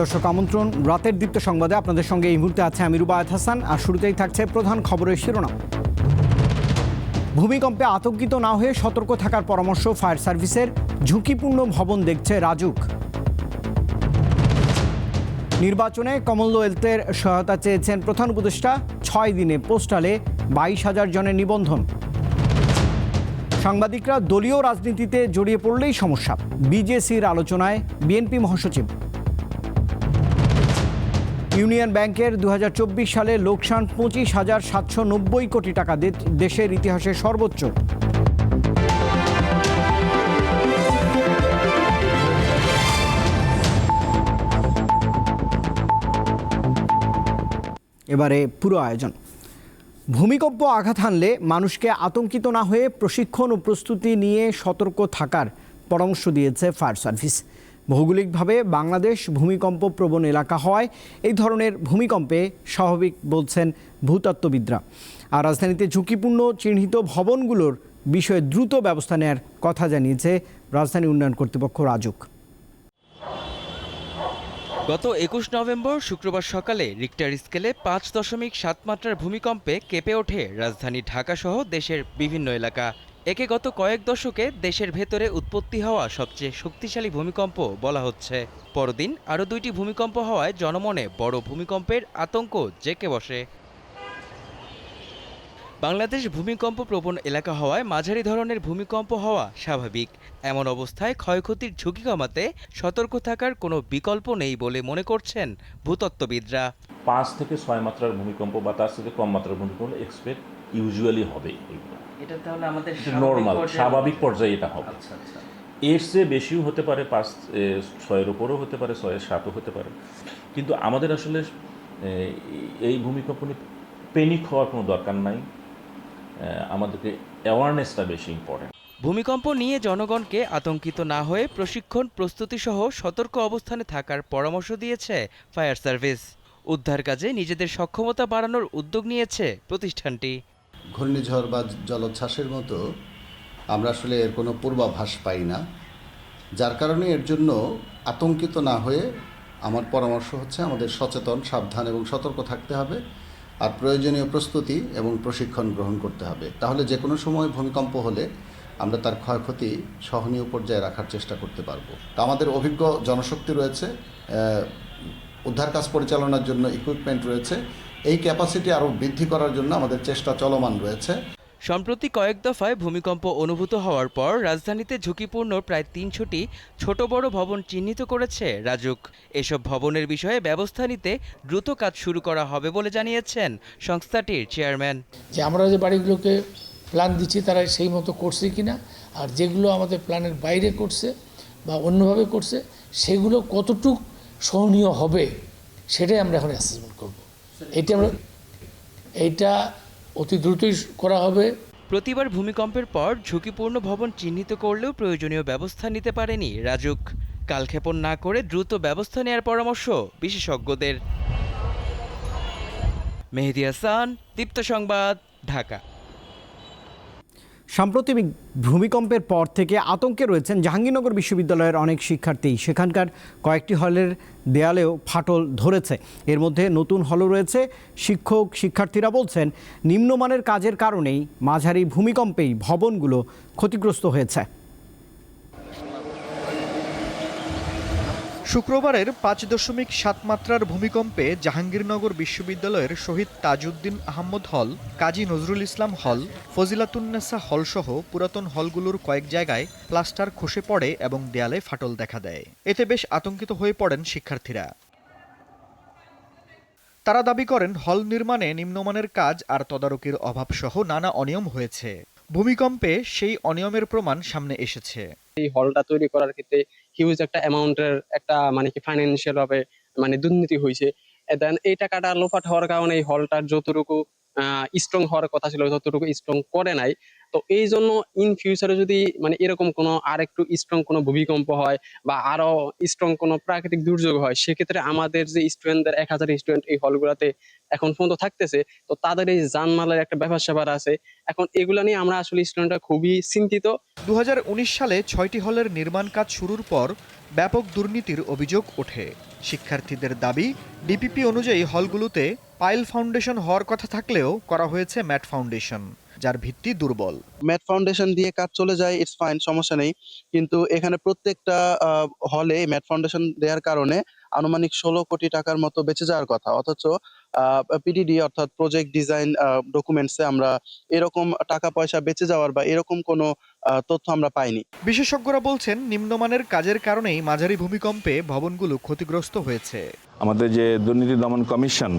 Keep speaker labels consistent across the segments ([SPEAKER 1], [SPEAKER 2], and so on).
[SPEAKER 1] দর্শক আমন্ত্রণ, রাতের দীপ্ত সংবাদে আপনাদের সঙ্গে এই মুহূর্তে আছে আমি রুবায়ত হাসান, আর শুরুতেই থাকছে প্রধান খবরের শিরোনাম। ভূমিকম্পে আতঙ্কিত না হয়ে সতর্ক থাকার পরামর্শ ফায়ার সার্ভিসের, ঝুঁকিপূর্ণ ভবন দেখছে রাজুক। নির্বাচনে কমল কমনওয়েলথের সহায়তা চেয়েছেন প্রধান উপদেষ্টা, ছয় দিনে পোস্টালে বাইশ হাজার জনের নিবন্ধন। সাংবাদিকরা দলীয় রাজনীতিতে জড়িয়ে পড়লেই সমস্যা। বিজেসির আলোচনায় বিএনপি মহাসচিব ইউনিয়ন ব্যাংকের দু হাজার চব্বিশ সালে লোকসান পঁচিশ হাজার সাতশো নব্বই কোটি টাকা দেশের ইতিহাসে সর্বোচ্চ। এবারে পুরো আয়োজন। ভূমিকম্প আঘাত হানলে মানুষকে আতঙ্কিত না হয়ে প্রশিক্ষণ ও প্রস্তুতি নিয়ে সতর্ক থাকার পরামর্শ দিয়েছে ফায়ার সার্ভিস। ভৌগোলিকভাবে বাংলাদেশ ভূমিকম্প প্রবণ এলাকা হওয়ায় এই ধরনের ভূমিকম্পে স্বাভাবিক বলছেন ভূতত্ত্ববিদরা। আর রাজধানীতে ঝুঁকিপূর্ণ চিহ্নিত ভবনগুলোর বিষয়ে দ্রুত ব্যবস্থা নেয়ার কথা জানিয়েছে রাজধানী উন্নয়ন কর্তৃপক্ষ রাজুক।
[SPEAKER 2] গত একুশ নভেম্বর শুক্রবার সকালে রিক্টার স্কেলে পাঁচ দশমিক সাত মাত্রার ভূমিকম্পে কেঁপে ওঠে রাজধানী ঢাকাসহ দেশের বিভিন্ন এলাকা। একে গত কয়েক দশকে দেশের ভেতরে উৎপত্তি হওয়া সবচেয়ে শক্তিশালী ভূমিকম্প বলা হচ্ছে। পরদিন আরও দুইটি ভূমিকম্প হওয়ায় জনমনে বড় ভূমিকম্পের আতঙ্ক জেঁকে বসে। বাংলাদেশ ভূমিকম্প প্রবণ এলাকা হওয়ায় মাঝারি ধরনের ভূমিকম্প হওয়া স্বাভাবিক। এমন অবস্থায় ক্ষয়ক্ষতির ঝুঁকি কমাতে সতর্ক থাকার কোনো বিকল্প নেই বলে মনে করছেন ভূতত্ত্ববিদরা।
[SPEAKER 3] পাঁচ থেকে ছয় মাত্রার ভূমিকম্প বা তার থেকে কম মাত্রার ভূমিকম্প এক্সপেক্ট ইউজুয়ালি হবে এগুলো
[SPEAKER 2] এটা তাহলে আমাদের
[SPEAKER 3] নর্মাল স্বাভাবিক পর্যায়ে এটা হবে।
[SPEAKER 2] আচ্ছা আচ্ছা।
[SPEAKER 3] এর চেয়ে বেশিও হতে পারে পাঁচ ছয়ের উপরও হতে পারে ছয়ের সাতও হতে পারে। কিন্তু আমাদের আসলে এই ভূমিকম্প নিয়ে পেনিক হওয়ার কোনো দরকার নাই। আমাদেরকে অ্যাওয়ারনেসটা বেশি ইম্পর্টেন্ট
[SPEAKER 2] ভূমিকম্প নিয়ে জনগণকে আতঙ্কিত না হয়ে প্রশিক্ষণ প্রস্তুতি সহ সতর্ক অবস্থানে থাকার পরামর্শ দিয়েছে ফায়ার সার্ভিস। উদ্ধার কাজে নিজেদের সক্ষমতা বাড়ানোর উদ্যোগ নিয়েছে প্রতিষ্ঠানটি।
[SPEAKER 4] ঘূর্ণিঝড় বা জলোচ্ছ্বাসের মতো আমরা আসলে এর কোনো পূর্বাভাস পাই না। যার কারণে এর জন্য আতঙ্কিত না হয়ে আমার পরামর্শ হচ্ছে আমাদের সচেতন, সাবধান এবং সতর্ক থাকতে হবে আর প্রয়োজনীয় প্রস্তুতি এবং প্রশিক্ষণ গ্রহণ করতে হবে। তাহলে যে কোনো সময় ভূমিকম্প হলে আমরা তার ক্ষয়ক্ষতি সহনীয় পর্যায়ে রাখার চেষ্টা করতে পারব। তা আমাদের অভিজ্ঞ জনশক্তি রয়েছে উদ্ধার কাজ পরিচালনার জন্য ইকুইপমেন্ট রয়েছে এই ক্যাপাসিটি আরও বৃদ্ধি করার জন্য আমাদের চেষ্টা চলমান রয়েছে।
[SPEAKER 2] সম্প্রতি কয়েক দফায় ভূমিকম্প অনুভূত হওয়ার পর রাজধানীতে ঝুঁকিপূর্ণ প্রায় তিনশোটি ছোট বড় ভবন চিহ্নিত করেছে রাজুক। এসব ভবনের বিষয়ে ব্যবস্থা নিতে দ্রুত কাজ শুরু করা হবে বলে জানিয়েছেন সংস্থাটির চেয়ারম্যান।
[SPEAKER 5] যে আমরা যে বাড়িগুলোকে প্ল্যান দিচ্ছি তারা সেই মতো করছে কি না আর যেগুলো আমাদের প্ল্যানের বাইরে করছে বা অন্যভাবে করছে সেগুলো কতটুক সহনীয় হবে সেটাই আমরা এখন অ্যাসেসমেন্ট করব। এইটা আমরা এইটা অতি দ্রুতই করা হবে।
[SPEAKER 2] প্রতিবার ভূমিকম্পের পর ঝুঁকিপূর্ণ ভবন চিহ্নিত করলেও প্রয়োজনীয় ব্যবস্থা নিতে পারেনি রাজুক। কালক্ষেপণ না করে দ্রুত ব্যবস্থা নেয়ার পরামর্শ বিশেষজ্ঞদের। মেহেদি হাসান, দীপ্ত সংবাদ, ঢাকা।
[SPEAKER 1] সাম্প্রতিক ভূমিকম্পের পর থেকে আতঙ্কে রয়েছেন জাহাঙ্গীরনগর বিশ্ববিদ্যালয়ের অনেক শিক্ষার্থী। সেখানকার কয়েকটি হলের দেয়ালেও ফাটল ধরেছে। এর মধ্যে নতুন হলও রয়েছে। শিক্ষক, শিক্ষার্থীরা বলছেন, নিম্নমানের কাজের কারণেই মাঝারি ভূমিকম্পেই ভবনগুলো ক্ষতিগ্রস্ত হয়েছে।
[SPEAKER 6] শুক্রবারের পাঁচ দশমিক সাত মাত্রার ভূমিকম্পে জাহাঙ্গীরনগর বিশ্ববিদ্যালয়ের শহীদ তাজউদ্দিন আহমদ হল, কাজী নজরুল ইসলাম হল ফজিলাতুন্নেসা হলসহ পুরাতন হলগুলোর কয়েক জায়গায় প্লাস্টার খসে পড়ে এবং দেয়ালে ফাটল দেখা দেয়। এতে বেশ আতঙ্কিত হয়ে পড়েন শিক্ষার্থীরা। তারা দাবি করেন, হল নির্মাণে নিম্নমানের কাজ আর তদারকির অভাবসহ নানা অনিয়ম হয়েছে। ভূমিকম্পে সেই অনিয়মের প্রমাণ সামনে এসেছে।
[SPEAKER 7] এই হলটা তৈরি করার ক্ষেত্রে হিউজ একটা অ্যামাউন্টের একটা মানে কি ফাইন্যান্সিয়াল ভাবে মানে দুর্নীতি হয়েছে। দেন এই টাকাটা লোফাট হওয়ার কারণে এই হলটার যতটুকু স্ট্রং হওয়ার কথা ছিল, ততটুকু স্ট্রং করে নাই। তো এই জন্য ইন ফিউচারে যদি মানে এরকম কোনো আর একটু স্ট্রং কোনো ভূমিকম্প হয় বা আরও স্ট্রং কোনো প্রাকৃতিক দুর্যোগ হয়, সেক্ষেত্রে আমাদের যে স্টুডেন্টদের এক হাজার স্টুডেন্ট এই হলগুলোতে এখন পর্যন্ত থাকতেছে, তো তাদের এই জানমালের একটা ব্যাপার স্যাপার আছে। এখন এগুলা নিয়ে আমরা আসলে স্টুডেন্টরা খুবই চিন্তিত।
[SPEAKER 6] দু হাজার উনিশ সালে ছয়টি হলের নির্মাণ কাজ শুরুর পর ব্যাপক দুর্নীতির অভিযোগ ওঠে। শিক্ষার্থীদের দাবি, ডিপিপি অনুযায়ী হলগুলোতে পাইল ফাউন্ডেশন হওয়ার কথা থাকলেও করা হয়েছে ম্যাট ফাউন্ডেশন যার ভিত্তি দুর্বল।
[SPEAKER 8] ম্যাথ ফাউন্ডেশন দিয়ে কাজ চলে যায় ইটস ফাইন সমস্যা নেই। কিন্তু এখানে প্রত্যেকটা হলে ম্যাথ ফাউন্ডেশন দেওয়ার কারণে আনুমানিক ষোলো কোটি টাকার মতো বেঁচে যাওয়ার কথা। অথচ পিডিডি অর্থাৎ প্রজেক্ট ডিজাইন ডকুমেন্টসে আমরা এরকম টাকা পয়সা বেঁচে যাওয়ার বা এরকম কোনো তথ্য আমরা পাইনি।
[SPEAKER 6] বিশেষজ্ঞরা বলছেন নিম্নমানের কাজের কারণেই মাঝারি ভূমিকম্পে ভবনগুলো ক্ষতিগ্রস্ত হয়েছে।
[SPEAKER 9] আমাদের যে দুর্নীতি দমন কমিশন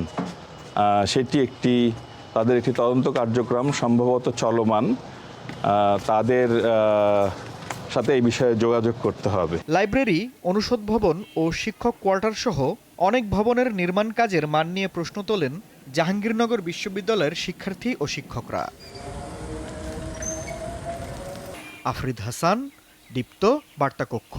[SPEAKER 9] সেটি একটি তাদের একটি তদন্ত কার্যক্রম সম্ভবত চলমান তাদের সাথে এই বিষয়ে যোগাযোগ করতে হবে।
[SPEAKER 6] লাইব্রেরি, অনুষদ ভবন ও শিক্ষক কোয়ার্টার সহ অনেক ভবনের নির্মাণ কাজের মান নিয়ে প্রশ্ন তোলেন জাহাঙ্গীরনগর বিশ্ববিদ্যালয়ের শিক্ষার্থী ও শিক্ষকরা। আফরিদ হাসান, দীপ্ত বার্তাকক্ষ।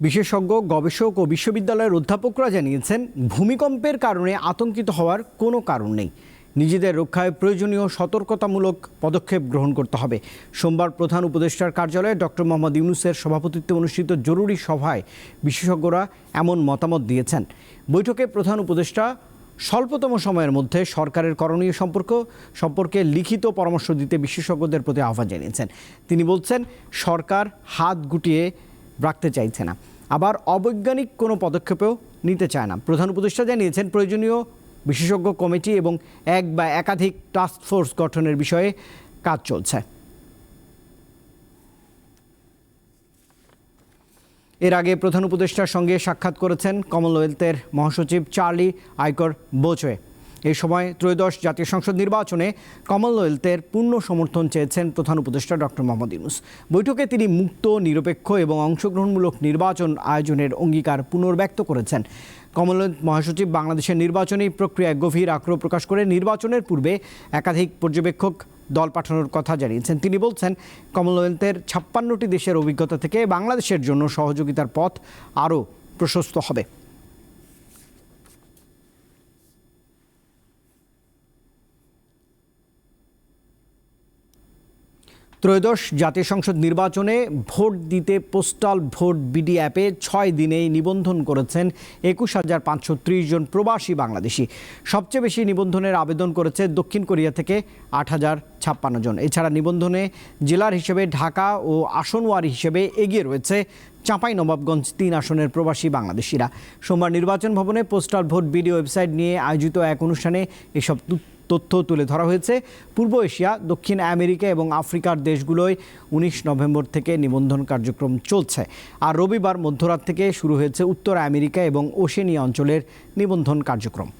[SPEAKER 1] বিশেষজ্ঞ, গবেষক ও বিশ্ববিদ্যালয়ের অধ্যাপকরা জানিয়েছেন, ভূমিকম্পের কারণে আতঙ্কিত হওয়ার কোনো কারণ নেই। নিজেদের রক্ষায় প্রয়োজনীয় সতর্কতামূলক পদক্ষেপ গ্রহণ করতে হবে। সোমবার প্রধান উপদেষ্টার কার্যালয়ে ডক্টর মোহাম্মদ ইউনুসের সভাপতিত্বে অনুষ্ঠিত জরুরি সভায় বিশেষজ্ঞরা এমন মতামত দিয়েছেন। বৈঠকে প্রধান উপদেষ্টা, স্বল্পতম সময়ের মধ্যে সরকারের করণীয় সম্পর্ক সম্পর্কে লিখিত পরামর্শ দিতে বিশেষজ্ঞদের প্রতি আহ্বান জানিয়েছেন। তিনি বলছেন, সরকার হাত গুটিয়ে রাখতে চাইছে না। আবার অবৈজ্ঞানিক কোনো পদক্ষেপও নিতে চায় না। প্রধান উপদেষ্টা জানিয়েছেন, প্রয়োজনীয় বিশেষজ্ঞ কমিটি এবং এক বা একাধিক টাস্ক ফোর্স গঠনের বিষয়ে কাজ চলছে। এর আগে প্রধান উপদেষ্টার সঙ্গে সাক্ষাৎ করেছেন কমনওয়েলথের মহাসচিব চার্লি আইকর বোচোয়ে। এই সময় ত্রয়োদশ জাতীয় সংসদ নির্বাচনে কমনওয়েলথের পূর্ণ সমর্থন চেয়েছেন প্রধান উপদেষ্টা ডক্টর মোহাম্মদ ইউনুস। বৈঠকে তিনি মুক্ত, নিরপেক্ষ এবং অংশগ্রহণমূলক নির্বাচন আয়োজনের অঙ্গীকার পুনর্ব্যক্ত করেছেন। কমনওয়েলথ মহাসচিব বাংলাদেশের নির্বাচনী প্রক্রিয়ায় গভীর আগ্রহ প্রকাশ করে নির্বাচনের পূর্বে একাধিক পর্যবেক্ষক দল পাঠানোর কথা জানিয়েছেন। তিনি বলছেন, কমনওয়েলথের ছাপ্পান্নটি দেশের অভিজ্ঞতা থেকে বাংলাদেশের জন্য সহযোগিতার পথ আরও প্রশস্ত হবে। ত্রয়োদশ জাতীয় সংসদ নির্বাচনে ভোট দিতে পোস্টাল ভোট বিডি অ্যাপে ছয় দিনেই নিবন্ধন করেছেন একুশ হাজার পাঁচশো ত্রিশ জন প্রবাসী বাংলাদেশি। সবচেয়ে বেশি নিবন্ধনের আবেদন করেছে দক্ষিণ কোরিয়া থেকে আট হাজার ছাপ্পান্ন জন। এছাড়া নিবন্ধনে জেলার হিসেবে ঢাকা ও আসনওয়ারি হিসেবে এগিয়ে রয়েছে চাঁপাই নবাবগঞ্জ তিন আসনের প্রবাসী বাংলাদেশিরা। সোমবার নির্বাচন ভবনে পোস্টাল ভোট বিডি ওয়েবসাইট নিয়ে আয়োজিত এক অনুষ্ঠানে এসব তথ্য তুলে ধরা হয়েছে। পূর্ব এশিয়া, দক্ষিণ আমেরিকা এবং আফ্রিকার দেশগুলোয় উনিশ নভেম্বর থেকে নিবন্ধন কার্যক্রম চলছে। আর রবিবার মধ্যরাত থেকে শুরু হয়েছে উত্তর আমেরিকা এবং ওশেনিয়া অঞ্চলের নিবন্ধন কার্যক্রম।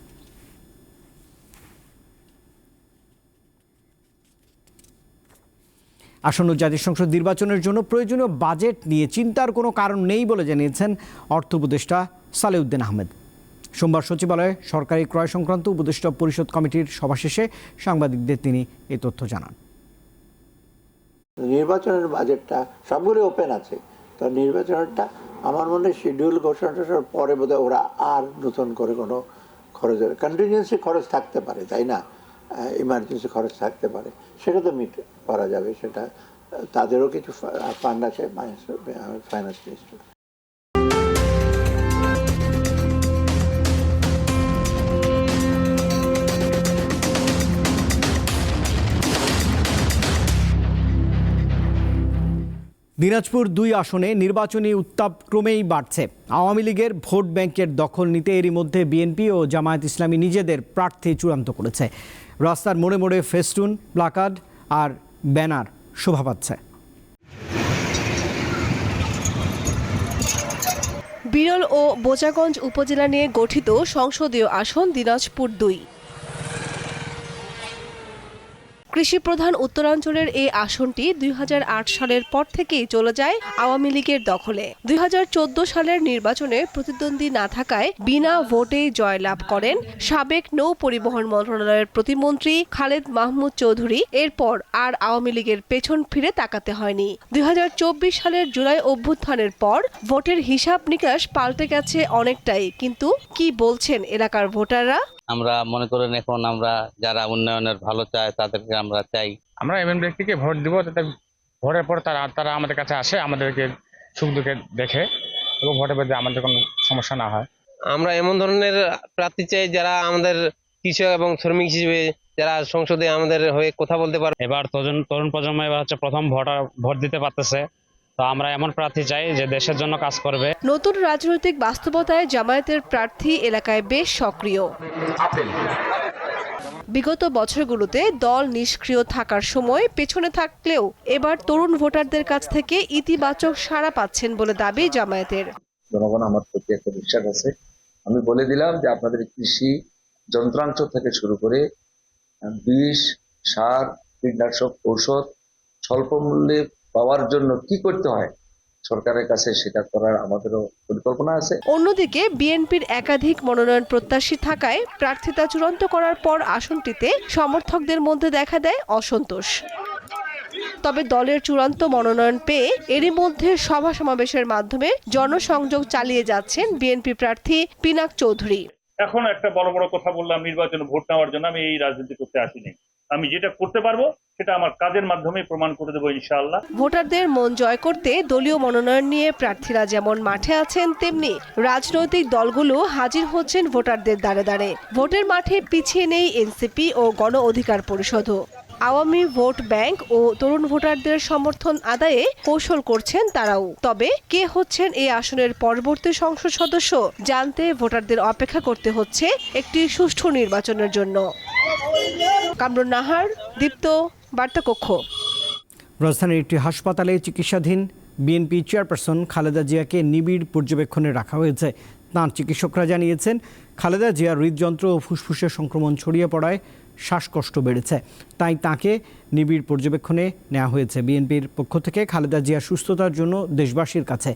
[SPEAKER 1] আসন্ন জাতীয় সংসদ নির্বাচনের জন্য প্রয়োজনীয় বাজেট নিয়ে চিন্তার কোনো কারণ নেই বলে জানিয়েছেন অর্থ উপদেষ্টা সালেউদ্দিন আহমেদ। সোমবার সচিবালয়ে সরকারি ক্রয় সংক্রান্ত উপদেষ্টা পরিষদ কমিটির সভা শেষে সাংবাদিকদের তিনি এই তথ্য জানান।
[SPEAKER 10] নির্বাচনের বাজেটটা সবগুলো ওপেন আছে। তো নির্বাচনেরটা আমার মনে হয় শিডিউল ঘোষণা পরে বোধহয় ওরা আর নতুন করে কোনো খরচ কন্টিনিউসি খরচ থাকতে পারে, তাই না? ইমার্জেন্সি খরচ থাকতে পারে। সেটা তো মিট করা যাবে, সেটা তাদেরও কিছু ফান্ড আছে ফাইন্যান্স মিনিস্টার
[SPEAKER 1] দিনাজপুর দুই আসনে নির্বাচনী উত্তাপ ক্রমেই বাড়ছে। আওয়ামী লীগের ভোট ব্যাংকের দখল নিতে এরই মধ্যে বিএনপি ও জামায়াত ইসলামী নিজেদের প্রার্থী চূড়ান্ত করেছে। রাস্তার মোড়ে মোড়ে ফেস্টুন, প্লাকার্ড আর ব্যানার শোভা পাচ্ছে।
[SPEAKER 11] বিরল ও বোচাগঞ্জ উপজেলা নিয়ে গঠিত সংসদীয় আসন দিনাজপুর দুই। কৃষি প্রধান উত্তরাঞ্চলের এই আসনটি দুই হাজার আট সালের পর থেকেই চলে যায় আওয়ামী লীগের দখলে। দুই হাজার চোদ্দ সালের নির্বাচনে প্রতিদ্বন্দ্বী না থাকায় বিনা ভোটেই জয়লাভ করেন সাবেক নৌ পরিবহন মন্ত্রণালয়ের প্রতিমন্ত্রী খালেদ মাহমুদ চৌধুরী। এরপর আর আওয়ামী লীগের পেছন ফিরে তাকাতে হয়নি। দুই হাজার চব্বিশ সালের জুলাই অভ্যুত্থানের পর ভোটের হিসাব নিকাশ পাল্টে গেছে অনেকটাই। কিন্তু কি বলছেন এলাকার ভোটাররা?
[SPEAKER 12] আমরা মনে করেন এখন আমরা যারা উন্নয়নের ভালো চায় তাদেরকে আমরা চাই।
[SPEAKER 13] আমরা এমন ব্যক্তিকে ভোট দিব যাতে ভোটের পর তারা তারা আমাদের কাছে আসে আমাদেরকে সুখ দুঃখে দেখে এবং ভোটের প্রতি আমাদের কোনো সমস্যা না হয়।
[SPEAKER 7] আমরা এমন ধরনের প্রার্থী চাই যারা আমাদের কৃষক এবং শ্রমিক হিসেবে যারা সংসদে আমাদের হয়ে কথা বলতে পারে
[SPEAKER 13] এবার তরুণ তরুণ প্রজন্ম এবার হচ্ছে প্রথম ভোটার ভোট দিতে পারতেছে। তো আমরা এমন প্রার্থী চাই যে দেশের জন্য কাজ করবে।
[SPEAKER 11] নতুন রাজনৈতিক বাস্তবতায় জামায়াতের প্রার্থী এলাকায় বেশ সক্রিয়। বিগত বছরগুলোতে দল নিষ্ক্রিয় থাকার সময় পেছনে থাকলেও এবার তরুণ ভোটারদের কাছ থেকে ইতিবাচক সাড়া পাচ্ছেন বলে দাবি জামায়াতের।
[SPEAKER 14] জনগণ আমার প্রতি একটা বিশ্বাস আছে। আমি বলে দিলাম যে আপনাদের কৃষি যন্ত্রাংশ থেকে শুরু করে বিষ সার কীটনাশক ঔষধ স্বল্প মূল্যে পাওয়ার জন্য কি করতে হয়? সরকারের কাছে সেটা করার আমাদেরও পরিকল্পনা আছে।
[SPEAKER 11] অন্যদিকে বিএনপির একাধিক মনোনয়ন প্রত্যাশী থাকায় প্রার্থিতা চূড়ান্ত করার পর আসনটিতে সমর্থকদের মধ্যে দেখা দেয় অসন্তোষ। তবে দলের চূড়ান্ত মনোনয়ন পেয়ে এরই মধ্যে সভা সমাবেশের মাধ্যমে জনসংযোগ চালিয়ে যাচ্ছেন বিএনপি প্রার্থী পিনাক চৌধুরী।
[SPEAKER 3] এখন একটা বড় বড় কথা বললাম নির্বাচনে ভোট নেওয়ার জন্য আমি এই রাজনীতি করতে আসিনি। আমি যেটা করতে পারব, সেটা আমার কাজের মাধ্যমে প্রমাণ করে দেবো ইনশাআল্লাহ।
[SPEAKER 11] ভোটারদের মন জয় করতে দলীয় মনোনয়ন নিয়ে প্রার্থীরা যেমন মাঠে আছেন, তেমনি রাজনৈতিক দলগুলো হাজির হচ্ছেন ভোটারদের দ্বারে দ্বারে। ভোটের মাঠে পিছিয়ে নেই এনসিপি ও গণ অধিকার পরিষদও। আওয়ামী ভোট ব্যাংক ও তরুণ ভোটারদের সমর্থন আদায়ে কৌশল করছেন তারাও। তবে কে হচ্ছেন এই আসনের পরবর্তী সংসদ সদস্য, জানতে ভোটারদের অপেক্ষা করতে হচ্ছে একটি সুষ্ঠু নির্বাচনের জন্য। কামরুন নাহার, দীপ্ত, বার্তাকক্ষ।
[SPEAKER 1] রাজধানীর একটি হাসপাতালে চিকিৎসাধীন বিএনপি চেয়ারপারসন খালেদা জিয়াকে নিবিড় পর্যবেক্ষণে রাখা হয়েছে। তাঁর চিকিৎসকরা জানিয়েছেন, খালেদা জিয়ার হৃদযন্ত্র ও ফুসফুসের সংক্রমণ ছড়িয়ে পড়ায় শ্বাসকষ্ট বেড়েছে। তাই তাকে নিবিড় পর্যবেক্ষণে নেওয়া হয়েছে। বিএনপির পক্ষ থেকে খালেদা জিয়ার সুস্থতার জন্য দেশবাসীর কাছে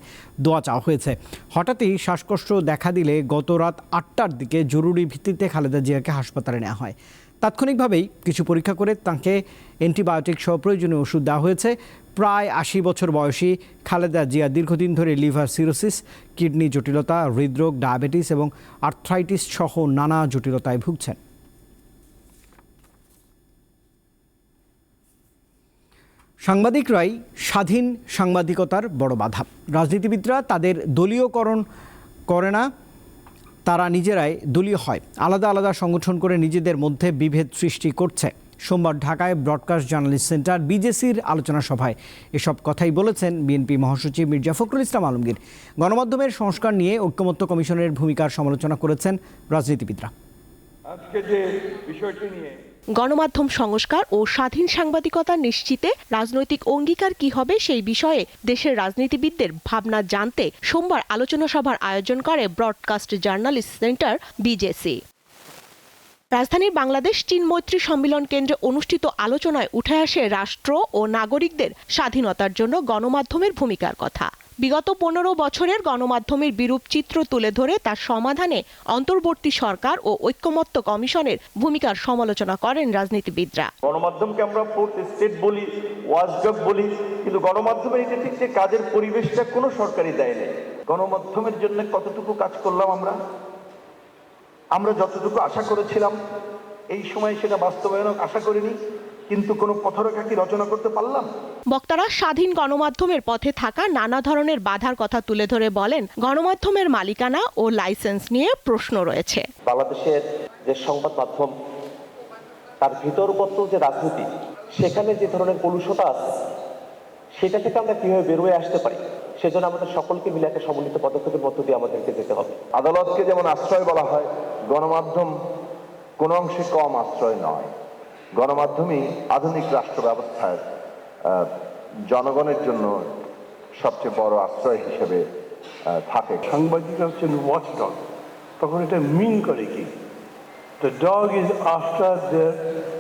[SPEAKER 1] দোয়া চাওয়া হয়েছে। হঠাৎই শ্বাসকষ্ট দেখা দিলে গত রাত আটটার দিকে জরুরি ভিত্তিতে খালেদা জিয়াকে হাসপাতালে নেওয়া হয়। তাৎক্ষণিকভাবেই কিছু পরীক্ষা করে তাঁকে অ্যান্টিবায়োটিক সহ প্রয়োজনীয় ওষুধ দেওয়া হয়েছে। প্রায় আশি বছর বয়সী খালেদা জিয়া দীর্ঘদিন ধরে লিভার সিরোসিস, কিডনি জটিলতা, হৃদরোগ, ডায়াবেটিস এবং আর্থ্রাইটিস সহ নানা জটিলতায় ভুগছেন। সাংবাদিকরাই স্বাধীন সাংবাদিকতার বড় বাধা। রাজনীতিবিদরা তাদের দলীয়করণ করে না তারা নিজেরাই দলীয় হয়। আলাদা আলাদা সংগঠন করে নিজেদের মধ্যে বিভেদ সৃষ্টি করছে। সোমবার ঢাকায় ব্রডকাস্ট জার্নালিস্ট সেন্টার বিজেসির আলোচনা সভায় এসব কথাই বলেছেন বিএনপি মহাসচিব মির্জা ফখরুল ইসলাম আলমগীর। গণমাধ্যমের সংস্কার নিয়ে ঐক্যমত্য কমিশনের ভূমিকার সমালোচনা করেছেন রাজনীতিবিদরা।
[SPEAKER 10] আজকে যে বিষয়টি নিয়ে
[SPEAKER 11] গণমাধ্যম সংস্কার ও স্বাধীন সাংবাদিকতা নিশ্চিতে রাজনৈতিক অঙ্গীকার কি হবে সেই বিষয়ে দেশের রাজনীতিবিদদের ভাবনা জানতে সোমবার আলোচনা সভার আয়োজন করে ব্রডকাস্ট জার্নালিস্ট সেন্টার বিজেসি। রাজধানীর বাংলাদেশ চীন মৈত্রী সম্মিলন কেন্দ্রে অনুষ্ঠিত আলোচনায় উঠে আসে রাষ্ট্র ও নাগরিকদের স্বাধীনতার জন্য গণমাধ্যমের ভূমিকার কথা। বিগত পনেরো বছরের গণমাধ্যমের বিরূপ চিত্র তুলে ধরে তার সমাধানে অন্তর্বর্তী সরকার ও ঐক্যমত্য কমিশনের ভূমিকার সমালোচনা করেন রাজনীতিবিদরা।
[SPEAKER 10] গণমাধ্যমকে আমরা স্টেট বলি ওয়াচডগ বলি, কিন্তু গণমাধ্যমের এটা ঠিক যে কাজের পরিবেশটা কোনো সরকারি দেয় নেই। গণমাধ্যমের জন্য কতটুকু কাজ করলাম আমরা? আমরা যতটুকু আশা করেছিলাম, এই সময় সেটা বাস্তবায়ন আশা করিনি। কিন্তু কোনো পথরেখা কি রচনা করতে পারলাম?
[SPEAKER 11] বক্তারা স্বাধীন গণমাধ্যমের পথে থাকা নানা ধরনের বাধার কথা তুলে ধরে বলেন গণমাধ্যমের মালিকানা ও লাইসেন্স নিয়ে প্রশ্ন রয়েছে।
[SPEAKER 14] বাংলাদেশের যে সংবাদ মাধ্যম তার ভিতরবর্ত যে রাজনীতি সেখানে যে ধরনের কলুষতা আছে সেটা থেকে আমরা কীভাবে বেরোয় আসতে পারি? সেজন্য আমাদের সকলকে মিলে একটা সমন্বিত পদক্ষেপের মধ্য দিয়ে আমাদেরকে যেতে হবে।
[SPEAKER 10] আদালতকে যেমন আশ্রয় বলা হয় গণমাধ্যম কোনো অংশে কম আশ্রয় নয়। গণমাধ্যমই আধুনিক রাষ্ট্র ব্যবস্থায় জনগণের জন্য সবচেয়ে বড় আশ্রয় হিসেবে থাকে।
[SPEAKER 15] সাংবাদিকরা হচ্ছেন ওয়াচ ডগ তখন এটা মিন করে কি? The dog is after the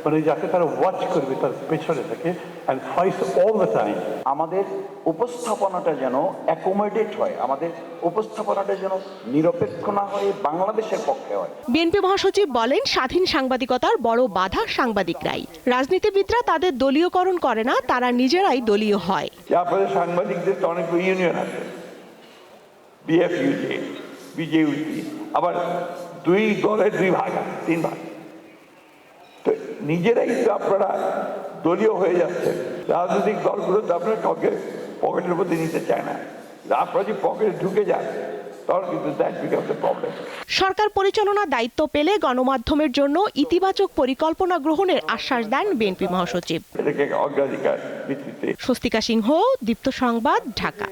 [SPEAKER 15] মানে যাকে তারা ওয়াচ করবে তার পেছনে থাকে and fights all the time
[SPEAKER 10] আমাদের উপস্থাপনাটা যেন অ্যাকোমোডেট হয় আমাদের উপস্থাপনাটা যেন নিরপেক্ষ না হয়ে বাংলাদেশের পক্ষে হয়।
[SPEAKER 11] বিএনপি মহাসচিব বলেন স্বাধীন সাংবাদিকতার বড় বাধা সাংবাদিকরাই। রাজনীতিবিদরা তাদের দলীয়করণ করে না তারা নিজেরাই দলীয় হয়।
[SPEAKER 15] আপনাদের সাংবাদিকদের তো অনেক ইউনিয়ন আছে। বিএফইউজে বিজেইউজি আবার দুই দলের দুই ভাগ আছে তিন ভাগ। তো নিজেরাই তো আপনারা দলীয় হয়ে যাচ্ছেন। রাজনৈতিক দলগুলো তো আপনারা কাউকে পকেটের মধ্যে নিতে চায় না। আপনারা যদি পকেটে ঢুকে যান
[SPEAKER 16] সরকার পরিচালনা দায়িত্ব পেলে গণমাধ্যমের জন্য ইতিবাচক পরিকল্পনা গ্রহণের আশ্বাস দেন বিএনপি মহাসচিব। স্বস্তিকা সিংহ দীপ্ত সংবাদ ঢাকা।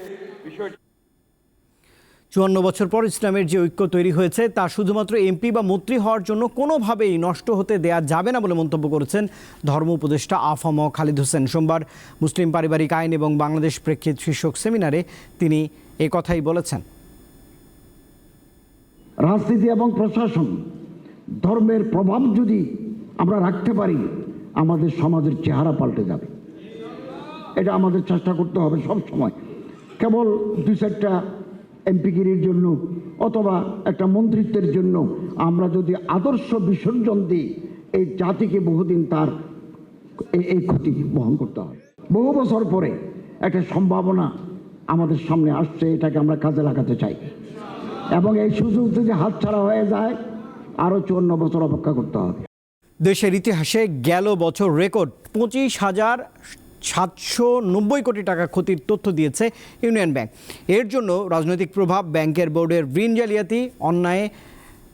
[SPEAKER 1] চুয়ান্ন বছর পর ইসলামের যে ঐক্য তৈরি হয়েছে, তা শুধুমাত্র এমপি বা মন্ত্রী হওয়ার জন্য কোনোভাবেই নষ্ট হতে দেয়া যাবে না বলে মন্তব্য করেছেন ধর্ম উপদেষ্টা আফম খালিদ হোসেন। সোমবার মুসলিম পারিবারিক আইন এবং বাংলাদেশ প্রেক্ষিত শীর্ষক সেমিনারে তিনি এ কথাই বলেছেন।
[SPEAKER 17] রাজনীতি এবং প্রশাসন, ধর্মের প্রভাব যদি আমরা রাখতে পারি, আমাদের সমাজের চেহারা পাল্টে যাবে। এটা আমাদের চেষ্টা করতে হবে সব সময় কেবল দু চারটা এমপিগিরির জন্য অথবা একটা মন্ত্রিত্বের জন্য আমরা যদি আদর্শ বিসর্জন দিই, এই জাতিকে বহুদিন তার এই- ক্ষতি বহন করতে হয় বহু বছর পরে একটা সম্ভাবনা আমাদের সামনে আসছে, এটাকে আমরা কাজে লাগাতে চাই। এবং এই সুযোগ যদি হাতছাড়া হয়ে যায়, আরও চুয়ান্ন বছর অপেক্ষা করতে হবে।
[SPEAKER 1] দেশের ইতিহাসে গেল বছর রেকর্ড পঁচিশ হাজার সাতশো নব্বই কোটি টাকা ক্ষতির তথ্য দিয়েছে ইউনিয়ন ব্যাংক। এর জন্য রাজনৈতিক প্রভাব ব্যাংকের বোর্ডের ঋণ জালিয়াতি, অন্যায়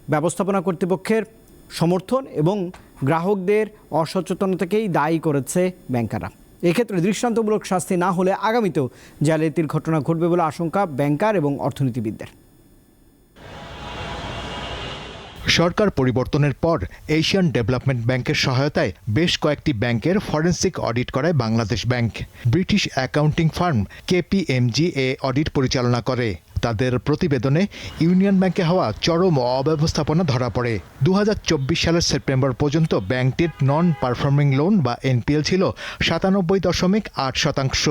[SPEAKER 1] ব্যবস্থাপনা কর্তৃপক্ষের সমর্থন এবং গ্রাহকদের অসচেতনতাকেই দায়ী করেছে ব্যাংকাররা। এক্ষেত্রে দৃষ্টান্তমূলক শাস্তি না হলে আগামীতেও জালিয়াতির ঘটনা ঘটবে বলে আশঙ্কা ব্যাংকার এবং অর্থনীতিবিদদের।
[SPEAKER 6] সরকার পরিবর্তনের পর এশিয়ান ডেভেলপমেন্ট ব্যাংকের সহায়তায় বেশ কয়েকটি ব্যাংকের ফরেন্সিক অডিট করায় Bangladesh bank. British accounting firm KPMG এ অডিট পরিচালনা করে। তাদের প্রতিবেদনে ইউনিয়ন ব্যাংকে হওয়া চরম অব্যবস্থাপনা ধরা পড়ে। দু হাজার চব্বিশ সালের সেপ্টেম্বর পর্যন্ত ব্যাংকটির নন পারফর্মিং লোন বা এনপিএল ছিল সাতানব্বই দশমিক আট শতাংশ।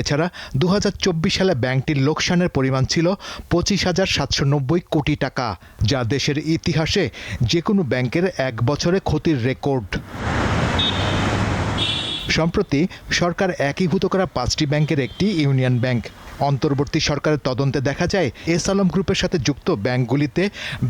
[SPEAKER 6] এছাড়া দু হাজার চব্বিশ সালে ব্যাংকটির লোকসানের পরিমাণ ছিল পঁচিশ হাজার সাতশো নব্বই কোটি টাকা, যা দেশের ইতিহাসে যে কোনো ব্যাংকের এক বছরে ক্ষতির রেকর্ড। সম্প্রতি সরকার একীভূত করা পাঁচটি ব্যাংকের একটি ইউনিয়ন ব্যাংক। অন্তর্বর্তী সরকারের তদন্তে দেখা যায়, এস আলম গ্রুপের সাথে যুক্ত ব্যাংকগুলিতে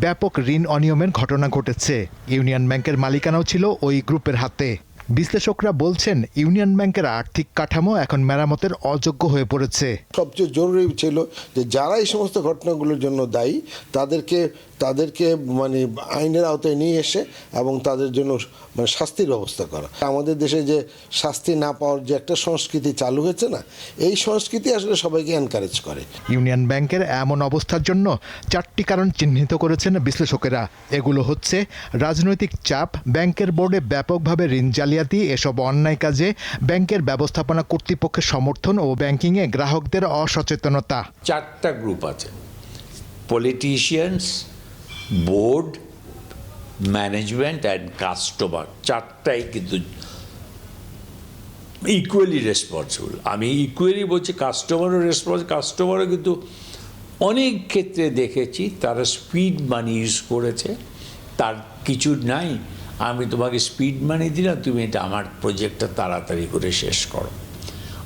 [SPEAKER 6] ব্যাপক ঋণ অনিয়মের ঘটনা ঘটেছে। ইউনিয়ন ব্যাংকের মালিকানাও ছিল ওই গ্রুপের হাতে। বিশ্লেষকরা বলছেন, ইউনিয়ন ব্যাংকের আর্থিক কাঠামো এখন মেরামতের অযোগ্য হয়ে পড়েছে।
[SPEAKER 18] সবচেয়ে জরুরি ছিল যে যারা এই সমস্ত ঘটনাগুলোর জন্য দায়ী, তাদেরকে তাদেরকে মানে আইনের আওতায় নিয়ে এসে এবং তাদের জন্য মানে শাস্তির ব্যবস্থা করা। আমাদের দেশে যে শাস্তি না পাওয়ার যে একটা সংস্কৃতি চালু হয়েছে না এই সংস্কৃতি আসলে সবাইকে এনকারেজ করে।
[SPEAKER 6] ইউনিয়ন ব্যাংকের এমন অবস্থার জন্য চারটি কারণ চিহ্নিত করেছেন বিশ্লেষকেরা। এগুলো হচ্ছে রাজনৈতিক চাপ ব্যাংকের বোর্ডে ব্যাপকভাবে ঋণ জালিয়াতি এসব অন্যায় কাজে ব্যাংকের ব্যবস্থাপনা কর্তৃপক্ষের সমর্থন ও ব্যাংকিংয়ে গ্রাহকদের অসচেতনতা।
[SPEAKER 19] চারটা গ্রুপ আছে। Politicians board management and customer চারটাই কিন্তু ইকুয়ালি রেসপন্সিবল আমি ইকুয়ালি বলছি কাস্টমারও রেসপন্স কাস্টমারও কিন্তু অনেক ক্ষেত্রে দেখেছি তারা স্পিড মানি ইউজ করেছে। তার কিছু নাই, আমি তোমাকে স্পিড মানি দিলাম, তুমি এটা আমার প্রজেক্টটা তাড়াতাড়ি করে শেষ করো।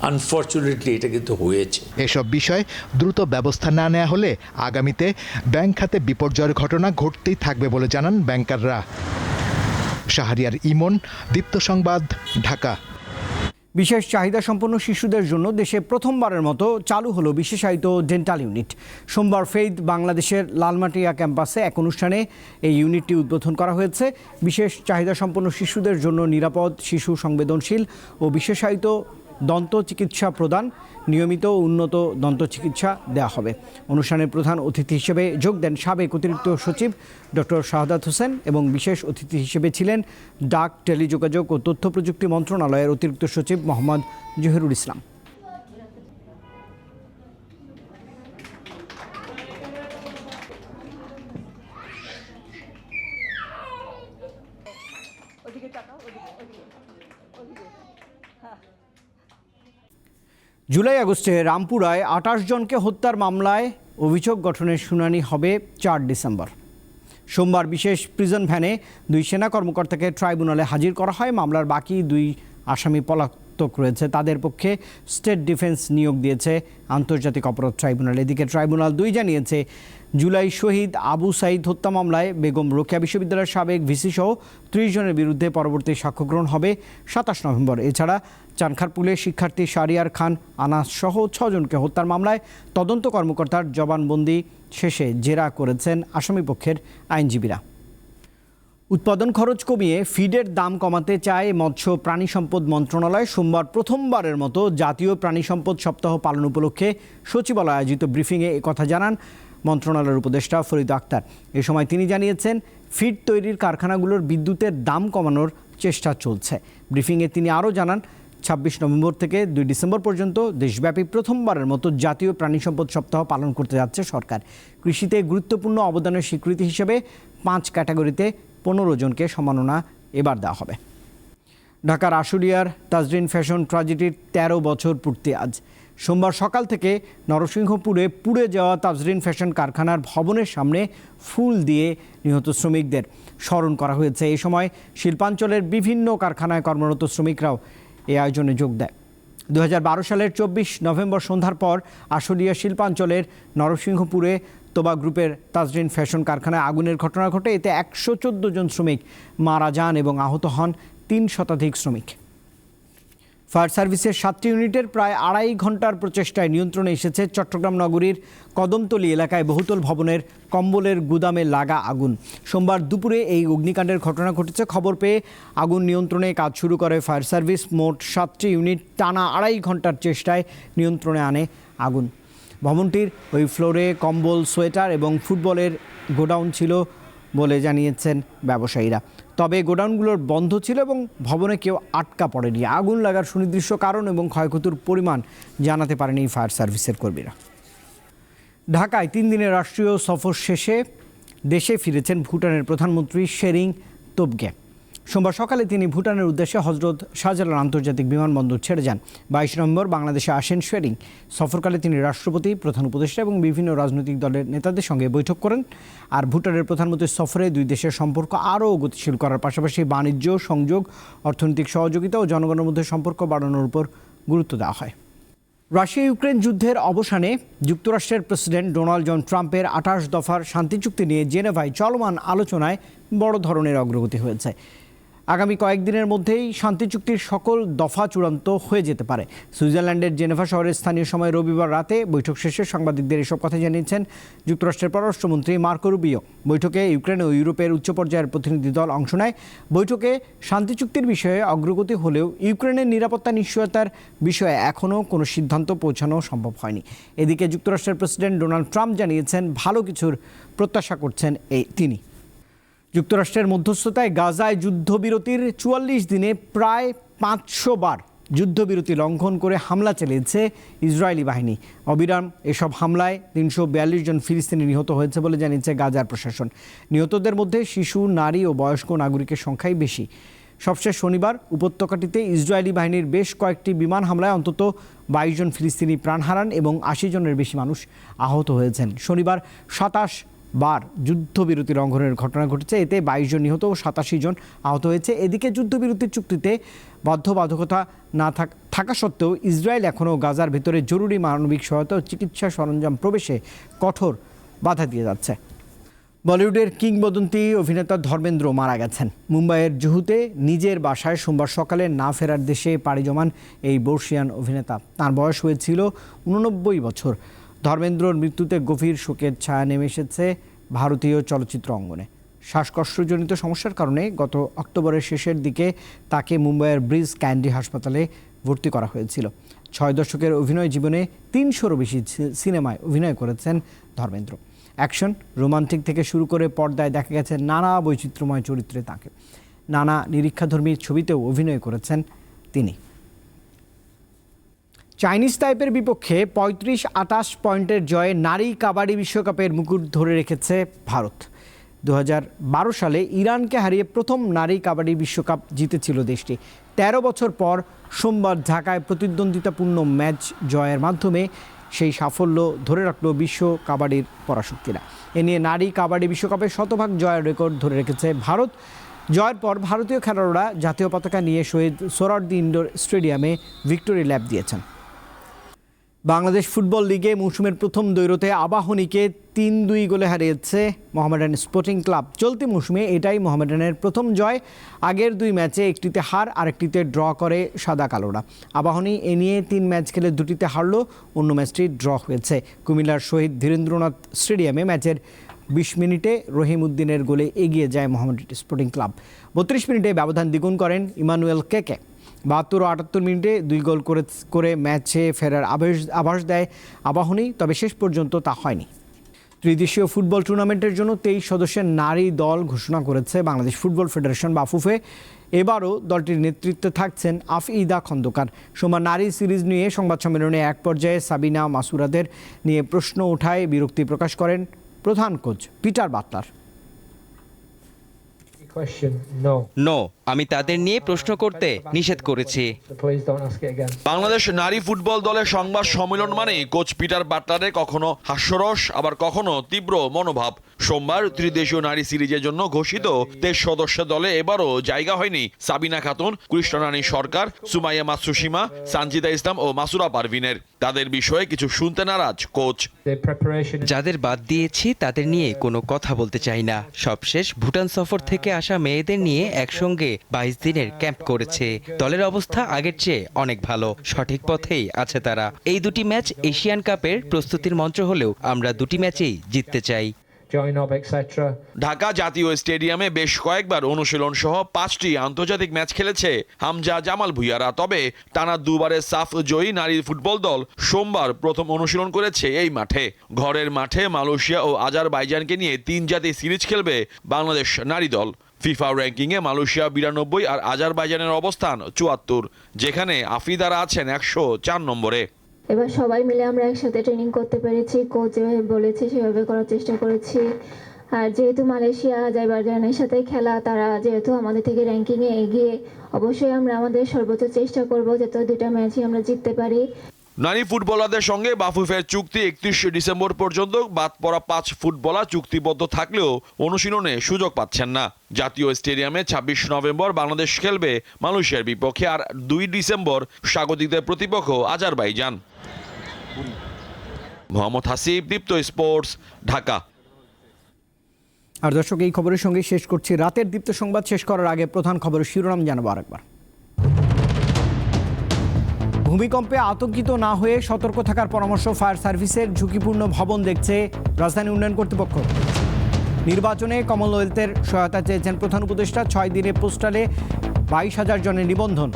[SPEAKER 19] আনফর্চুনেটলি এটা কিন্তু হয়েছে।
[SPEAKER 6] এসব বিষয়ে দ্রুত ব্যবস্থা না নেওয়া হলে আগামীতে ব্যাংক খাতে বিপর্যয়ের ঘটনা ঘটতেই থাকবে বলে জানান ব্যাংকাররা। শাহরিয়ার ইমন দীপ্ত সংবাদ ঢাকা।
[SPEAKER 1] বিশেষ চাহিদা সম্পন্ন শিশুদের জন্য দেশে প্রথমবারের মতো চালু হলো বিশেষায়িত ডেন্টাল ইউনিট সোমবার ফেইদ বাংলাদেশের লালমাটিয়া ক্যাম্পাসে এক অনুষ্ঠানে এই ইউনিটটি উদ্বোধন করা হয়েছে। বিশেষ চাহিদা সম্পন্ন শিশুদের জন্য নিরাপদ শিশু সংবেদনশীল ও বিশেষায়িত দন্ত চিকিৎসা প্রদান নিয়মিত উন্নত দন্ত চিকিৎসা দেওয়া হবে। অনুষ্ঠানের প্রধান অতিথি হিসেবে যোগ দেন সাবেক অতিরিক্ত সচিব ডক্টর শাহাদাত হোসেন এবং বিশেষ অতিথি হিসেবে ছিলেন ডাক, টেলিযোগাযোগ ও তথ্য প্রযুক্তি মন্ত্রণালয়ের অতিরিক্ত সচিব মোহাম্মদ জহিরুল ইসলাম। জুলাই আগস্টে রামপুরায় আঠাশ জনকে হত্যার মামলায় অভিযোগ গঠনের শুনানি হবে চার ডিসেম্বর। সোমবার বিশেষ প্রিজন ভ্যানে দুই সেনা কর্মকর্তাকে ট্রাইব্যুনালে হাজির করা হয়। মামলার বাকি দুই আসামি পলাতক রয়েছে। তাদের পক্ষে স্টেট ডিফেন্স নিয়োগ দিয়েছে আন্তর্জাতিক অপরাধ ট্রাইব্যুনাল। এদিকে ট্রাইব্যুনাল দুই জানিয়েছে জুলাই শহীদ আবু সাইদ হত্যা মামলায় বেগম রোকেয়া বিশ্ববিদ্যালয়ের সাবেক ভিসি সহ ত্রিশ জনের বিরুদ্ধে পরবর্তী সাক্ষ্য গ্রহণ হবে সাতাশ নভেম্বর। এছাড়া চানখারপুলের শিক্ষার্থী শারিয়ার খান, আনাস সহ ছজনকে হত্যার মামলায় তদন্ত কর্মকর্তার জবানবন্দি শেষে জেরা করেছেন আসামিপক্ষের আইনজীবীরা। উৎপাদন খরচ কমিয়ে ফিডের দাম কমাতে চায় মৎস্য প্রাণী সম্পদ মন্ত্রণালয়। সোমবার প্রথমবারের মতো জাতীয় প্রাণী সম্পদ সপ্তাহ পালন উপলক্ষে সচিবালয় আয়োজিত ব্রিফিংয়ে কথা জানান মন্ত্রণালয়ের উপদেষ্টা ফরিদ আক্তার। এ সময় তিনি জানিয়েছেন ফিড তৈরির কারখানাগুলোর বিদ্যুতের দাম কমানোর চেষ্টা চলছে। ব্রিফিংয়ে তিনি আরও জানান, ছাব্বিশ নভেম্বর থেকে দুই ডিসেম্বর পর্যন্ত দেশব্যাপী প্রথমবারের মতো জাতীয় প্রাণী সম্পদ সপ্তাহ পালন করতে যাচ্ছে সরকার। কৃষিতে গুরুত্বপূর্ণ অবদানের স্বীকৃতি হিসেবে পাঁচ ক্যাটাগরিতে পনেরো জনকে সম্মাননা এবার দেওয়া হবে। ঢাকার আশুলিয়ার তাজরিন ফ্যাশন ট্রাজেডির ১৩ বছর পূর্তি আজ। সোমবার সকাল থেকে নরসিংহপুরে পুড়ে যাওয়া তাজরিন ফ্যাশন কারখানার ভবনের সামনে ফুল দিয়ে নিহত শ্রমিকদের স্মরণ করা হয়েছে। এই সময় শিল্পাঞ্চলের বিভিন্ন কারখানায় কর্মরত শ্রমিকরাও এই আয়োজনে যোগ দেয়। দু হাজার বারো সালের চব্বিশ নভেম্বর সন্ধ্যার পর আশুলিয়া শিল্পাঞ্চলের নরসিংহপুরে তোবা গ্রুপের তাজরিন ফ্যাশন কারখানায় আগুনের ঘটনা ঘটে। এতে একশো চোদ্দ জন শ্রমিক মারা যান এবং আহত হন তিন শতাধিক শ্রমিক। ফায়ার সার্ভিসের সাতটি ইউনিটের প্রায় আড়াই ঘণ্টার প্রচেষ্টায় নিয়ন্ত্রণে এসেছে চট্টগ্রাম নগরীর কদমতলী এলাকায় বহুতল ভবনের কম্বলের গুদামে লাগা আগুন। সোমবার দুপুরে এই অগ্নিকাণ্ডের ঘটনা ঘটেছে। খবর পেয়ে আগুন নিয়ন্ত্রণে কাজ শুরু করে ফায়ার সার্ভিস। মোট সাতটি ইউনিট টানা আড়াই ঘণ্টার চেষ্টায় নিয়ন্ত্রণে আনে আগুন। ভবনটির ওই ফ্লোরে কম্বল, সোয়েটার এবং ফুটবলের গোডাউন ছিল বলে জানিয়েছেন ব্যবসায়ীরা। তবে গোডাউনগুলোর বন্ধ ছিল এবং ভবনে কেউ আটকা পড়েনি। আগুন লাগার সুনির্দিষ্ট কারণ এবং ক্ষয়ক্ষতির পরিমাণ জানাতে পারেনি ফায়ার সার্ভিসের কর্মীরা। ঢাকায় তিন দিনের রাষ্ট্রীয় সফর শেষে দেশে ফিরেছেন ভুটানের প্রধানমন্ত্রী শেরিং তোবগে। সোমবার সকালে তিনি ভুটানের উদ্দেশ্যে হজরত শাহজালাল আন্তর্জাতিক বিমানবন্দর ছেড়ে যান। বাইশ নম্বর বাংলাদেশে আসেন শেরিং। সফরকালে তিনি রাষ্ট্রপতি, প্রধান উপদেষ্টা এবং বিভিন্ন রাজনৈতিক দলের নেতাদের সঙ্গে বৈঠক করেন। আর ভুটানের প্রধানমন্ত্রীর সফরে দুই দেশের সম্পর্ক আরও গতিশীল করার পাশাপাশি বাণিজ্য, সংযোগ, অর্থনৈতিক সহযোগিতা ও জনগণের মধ্যে সম্পর্ক বাড়ানোর উপর গুরুত্ব দেওয়া হয়। রাশিয়া ইউক্রেন যুদ্ধের অবসানে যুক্তরাষ্ট্রের প্রেসিডেন্ট ডোনাল্ড জন ট্রাম্পের আঠাশ দফার শান্তি চুক্তি নিয়ে জেনেভায় চলমান আলোচনায় বড় ধরনের অগ্রগতি হয়েছে। আগামী কয়েকদিনের মধ্যেই শান্তি চুক্তির সকল দফা চূড়ান্ত হয়ে যেতে পারে। সুইজারল্যান্ডের জেনেভা শহরের স্থানীয় সময় রবিবার রাতে বৈঠক শেষে সাংবাদিকদের এসব কথা জানিয়েছেন যুক্তরাষ্ট্রের পররাষ্ট্রমন্ত্রী মার্কো রুবিও। বৈঠকে ইউক্রেন ও ইউরোপের উচ্চ পর্যায়ের প্রতিনিধি দল অংশ নেয়। বৈঠকে শান্তি চুক্তির বিষয়ে অগ্রগতি হলেও ইউক্রেনের নিরাপত্তা নিশ্চয়তার বিষয়ে এখনও কোনো সিদ্ধান্ত পৌঁছানো সম্ভব হয়নি। এদিকে যুক্তরাষ্ট্রের প্রেসিডেন্ট ডোনাল্ড ট্রাম্প জানিয়েছেন, ভালো কিছুর প্রত্যাশা করছেন এই তিনি। যুক্তরাষ্ট্রের মধ্যস্থতায় গাজায় যুদ্ধবিরতির চুয়াল্লিশ দিনে প্রায় পাঁচশো বার যুদ্ধবিরতি লঙ্ঘন করে হামলা চালিয়েছে ইসরায়েলি বাহিনী। অবিরাম এসব হামলায় তিনশো বিয়াল্লিশ জন ফিলিস্তিনি নিহত হয়েছে বলে জানিয়েছে গাজার প্রশাসন। নিহতদের মধ্যে শিশু, নারী ও বয়স্ক নাগরিকের সংখ্যাই বেশি। সবশেষ শনিবার উপত্যকাটিতে ইসরায়েলি বাহিনীর বেশ কয়েকটি বিমান হামলায় অন্তত বাইশ জন ফিলিস্তিনি প্রাণ হারান এবং আশি জনের বেশি মানুষ আহত হয়েছেন। শনিবার সাতাশ বার যুদ্ধবিরতি লঙ্ঘনের ঘটনা ঘটেছে। এতে বাইশ জন নিহত ও সাতাশি জন আহত হয়েছে। এদিকে যুদ্ধবিরতির চুক্তিতে বাধ্যবাধকতা না থাক- সত্ত্বেও ইসরায়েল এখনও গাজার ভেতরে জরুরি মানবিক সহায়তা ও চিকিৎসা সরঞ্জাম প্রবেশে কঠোর বাধা দিয়ে যাচ্ছে। বলিউডের কিংবদন্তি অভিনেতা ধর্মেন্দ্র মারা গেছেন। মুম্বাইয়ের জুহুতে নিজের বাসায় সোমবার সকালে না ফেরার দেশে পাড়ি জমান এই বর্ষিয়ান অভিনেতা। তার বয়স হয়েছিল উননব্বই বছর। ধর্মেন্দ্রর মৃত্যুতে গভীর শোকের ছায়া নেমে এসেছে ভারতীয় চলচ্চিত্র অঙ্গনে। শ্বাসকষ্টজনিত সমস্যার কারণে গত অক্টোবরের শেষের দিকে তাকে মুম্বাইয়ের ব্রিজ ক্যান্ডি হাসপাতালে ভর্তি করা হয়েছিল। ছয় দশকের অভিনয় জীবনে তিনশোরও বেশি সিনেমায় অভিনয় করেছেন ধর্মেন্দ্র। অ্যাকশন, রোমান্টিক থেকে শুরু করে পর্দায় দেখা গেছে নানা বৈচিত্র্যময় চরিত্রে তাকে। নানা নিরীক্ষাধর্মী ছবিতেও অভিনয় করেছেন তিনি। চাইনিজ টাইপের বিপক্ষে পঁয়ত্রিশ আটাশ পয়েন্টের জয়ে নারী কাবাডি বিশ্বকাপের মুকুট ধরে রেখেছে ভারত। দু হাজার বারো সালে ইরানকে হারিয়ে প্রথম নারী কাবাডি বিশ্বকাপ জিতেছিল দেশটি। ১৩ বছর পর সোমবার ঢাকায় প্রতিদ্বন্দ্বিতাপূর্ণ ম্যাচ জয়ের মাধ্যমে সেই সাফল্য ধরে রাখল বিশ্ব কাবাডির পরাশক্তিরা। এ নিয়ে নারী কাবাডি বিশ্বকাপে শতভাগ জয়ের রেকর্ড ধরে রেখেছে ভারত। জয়ের পর ভারতীয় খেলোয়াড়রা জাতীয় পতাকা নিয়ে শহীদ সোহরাওয়ার্দী ইন্ডোর স্টেডিয়ামে ভিক্টোরি ল্যাব দিয়েছেন। বাংলাদেশ ফুটবল লিগে মৌসুমের প্রথম দৈরতে আবাহনীকে তিন দুই গোলে হারিয়েছে মোহামেডান স্পোর্টিং ক্লাব। চলতি মৌসুমে এটাই মোহামেডানের প্রথম জয়। আগের দুই ম্যাচে একটিতে হার, আরেকটিতে ড্র করে সাদা কালোরা। আবাহনী এ নিয়ে তিন ম্যাচ খেলে দুটিতে হারলো, অন্য ম্যাচটি ড্র হয়েছে। কুমিল্লার শহীদ ধীরেন্দ্রনাথ স্টেডিয়ামে ম্যাচের বিশ মিনিটে রহিম উদ্দিনের গোলে এগিয়ে যায় মোহামেডান স্পোর্টিং ক্লাব। বত্রিশ মিনিটে ব্যবধান দ্বিগুণ করেন ইমানুয়েল কেকে। বাহাত্তর ও আটাত্তর মিনিটে দুই গোল করে করে ম্যাচে ফেরার আভাস আভাস দেয় আবাহনী, তবে শেষ পর্যন্ত তা হয়নি। ত্রিদেশীয় ফুটবল টুর্নামেন্টের জন্য তেইশ সদস্যের নারী দল ঘোষণা করেছে বাংলাদেশ ফুটবল ফেডারেশন বাফুফে। এবারও দলটির নেতৃত্বে থাকছেন আফইদা খন্দকার। সোমবার নারী সিরিজ নিয়ে সংবাদ সম্মেলনে এক পর্যায়ে সাবিনা মাসুরাদের নিয়ে প্রশ্ন ওঠায় বিরক্তি প্রকাশ করেন প্রধান কোচ পিটার বাটলার
[SPEAKER 2] নো আমি তাদের নিয়ে প্রশ্ন করতে নিষেধ করেছি।
[SPEAKER 20] বাংলাদেশ নারী ফুটবল দলের সংবাদ সম্মেলন মানে কোচ পিটার বাটলারে কখনো হাস্যরস আবার কখনো তীব্র মনোভাব। সোমবার ত্রিদেশীয় নারী সিরিজের জন্য ঘোষিত তেইশ সদস্য দলে এবারও জায়গা হয়নি। সাবিনা খাতুন কৃষ্ণরানী সরকার, সুমাইয়া মাসুসীমা, সানজিদা ইসলাম ও মাসুরা পারভিনের। তাদের বিষয়ে কিছু শুনতে নারাজ কোচ।
[SPEAKER 2] যাদের বাদ দিয়েছি, তাদের নিয়ে কোনো কথা বলতে চাই না। সবশেষ ভুটান সফর থেকে আসা মেয়েদের নিয়ে একসঙ্গে বাইশ দিনের ক্যাম্প করেছে। দলের অবস্থা আগের চেয়ে অনেক ভালো। সঠিক পথেই আছে তারা। এই দুটি ম্যাচ এশিয়ান কাপের প্রস্তুতির মঞ্চ হলেও আমরা দুটি ম্যাচেই জিততে চাই।
[SPEAKER 20] ঢাকা জাতীয় স্টেডিয়ামে বেশ কয়েকবার অনুশীলন সহ পাঁচটি আন্তর্জাতিক ম্যাচ খেলেছে হামজা জামাল ভুইয়ারা। তবে টানা দুবারের সাফ জয়ী নারী ফুটবল দল সোমবার প্রথম অনুশীলন করেছে এই মাঠে। ঘরের মাঠে মালয়েশিয়া ও আজারবাইজানকে নিয়ে তিন জাতি সিরিজ খেলবে বাংলাদেশ নারী দল। ফিফা র্যাঙ্কিংয়ে মালয়েশিয়া বিরানব্বই আর আজারবাইজানের অবস্থান চুয়াত্তর, যেখানে আফ্রিদারা আছেন একশো চার নম্বরে।
[SPEAKER 21] এবার সবাই মিলে আমরা একসাথে ট্রেনিং করতে পেরেছি কোচ যেভাবে বলেছে সেভাবে করার চেষ্টা করেছি। আর যেহেতু মালয়েশিয়া, আজারবাইজানের সাথে খেলা, তারা যেহেতু আমাদের থেকে র্যাঙ্কিংয়ে এগিয়ে, অবশ্যই আমরা আমাদের সর্বোচ্চ চেষ্টা করব যাতে দুটা ম্যাচই আমরা জিততে পারি।
[SPEAKER 20] নারী ফুটবলারদের সঙ্গে বাফুফের চুক্তি একত্রিশ ডিসেম্বর পর্যন্ত, বাদ পড়া পাঁচ ফুটবলার চুক্তিবদ্ধ থাকলেও অনুশীলনে সুযোগ পাচ্ছেন না। জাতীয় স্টেডিয়ামে ছাব্বিশ নভেম্বর বাংলাদেশ খেলবে মালয়েশিয়ার বিপক্ষে, আর দুই ডিসেম্বর স্বাগতিকদের প্রতিপক্ষ আজারবাইজান। মোহাম্মদ হাসিব দীপ্ত স্পোর্টস ঢাকা।
[SPEAKER 1] আর দর্শক এই খবরের সঙ্গে শেষ করছি। রাতের দীপ্ত সংবাদ শেষ করার আগে প্রধান খবরের শিরোনাম জানাব আরেকবার। ভূমিকম্পে আতঙ্কিত না হয়ে সতর্ক থাকার পরামর্শ ফায়ার সার্ভিসের ঝুঁকিপূর্ণ ভবন দেখছে রাজধানী উন্নয়ন কর্তৃপক্ষ। নির্বাচনে কমনওয়েলথের সহায়তা চেয়েছেন প্রধান উপদেষ্টা। ছয় দিনে পোস্টালে বাইশ হাজার জনের নিবন্ধন।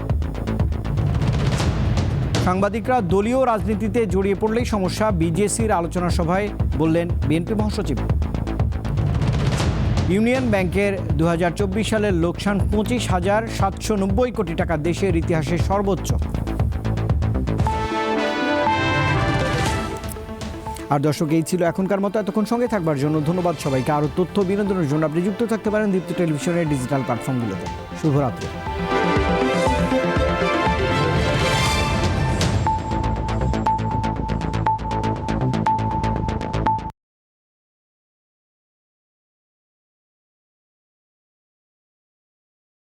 [SPEAKER 1] সাংবাদিকরা দলীয় রাজনীতিতে জড়িয়ে পড়লেই সমস্যা। বিজেসির আলোচনা সভায় বললেন বিএনপি মহাসচিব। ইউনিয়ন ব্যাংকের দু হাজার চব্বিশ সালের লোকসান পঁচিশ হাজার সাতশো নব্বই কোটি টাকা দেশের ইতিহাসে সর্বোচ্চ। আর দর্শক, এই ছিল এখনকার মতো। এতক্ষণ সঙ্গে থাকবার জন্য ধন্যবাদ সবাইকে। আরও তথ্য, বিনোদনের জন্য আপনি যুক্ত থাকতে পারেন দীপ্ত টেলিভিশনের ডিজিটাল প্ল্যাটফর্মগুলোতে। শুভরাত্রি।